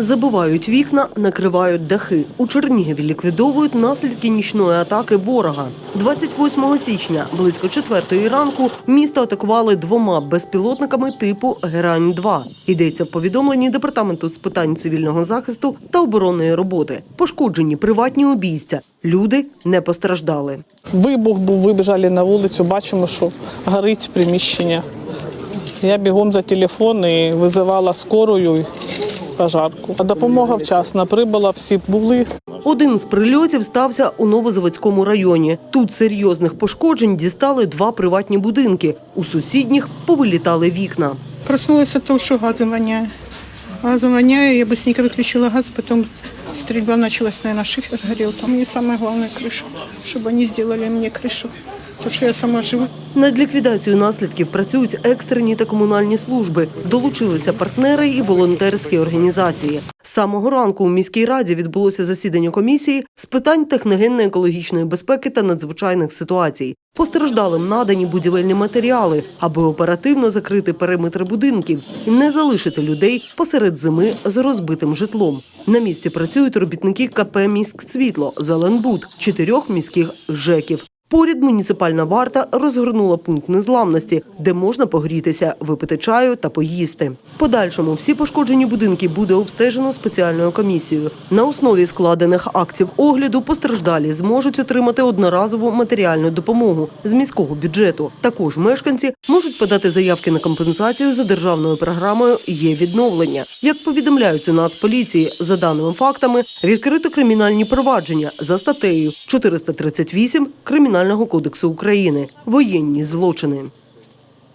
Забивають вікна, накривають дахи. У Чернігові ліквідовують наслідки нічної атаки ворога. 28 січня, близько четвертої ранку, місто атакували двома безпілотниками типу Герань-2. Йдеться в повідомленні департаменту з питань цивільного захисту та оборонної роботи. Пошкоджені приватні обійстя. Люди не постраждали. Вибух був, вибіжали на вулицю, бачимо, що горить приміщення. Я бігом за телефон і визивала скорую і пожарку. А Допомога вчасно прибула, всі були. Один з прильотів стався у Новозаводському районі. Тут серйозних пошкоджень дістали два приватні будинки. У сусідніх повилітали вікна. Проснулась от того, что газом воняет. Газом воняет, я быстренько выключила газ, потом стрельба началась, наверное, шифер горел. Там мне самое главное крыша, чтобы они сделали мне Потому я сама живу. Над ліквідацією наслідків працюють екстрені та комунальні служби. Долучилися партнери і волонтерські організації. Самого ранку у міській раді відбулося засідання комісії з питань техногенно-екологічної безпеки та надзвичайних ситуацій. Постраждалим надані будівельні матеріали, аби оперативно закрити периметри будинків і не залишити людей посеред зими з розбитим житлом. На місці працюють робітники КП «Міськсвітло», «Зеленбуд», чотирьох міських ЖЕКів. Поряд муніципальна варта розгорнула пункт незламності, де можна погрітися, випити чаю та поїсти. Подальшому всі пошкоджені будинки буде обстежено спеціальною комісією. На основі складених актів огляду постраждалі зможуть отримати одноразову матеріальну допомогу з міського бюджету. Також мешканці можуть подати заявки на компенсацію за державною програмою Є відновлення. Як повідомляють у Нацполіції, за даними фактами відкрито кримінальні провадження за статтею 438 Кримінального кодексу України воєнні злочини.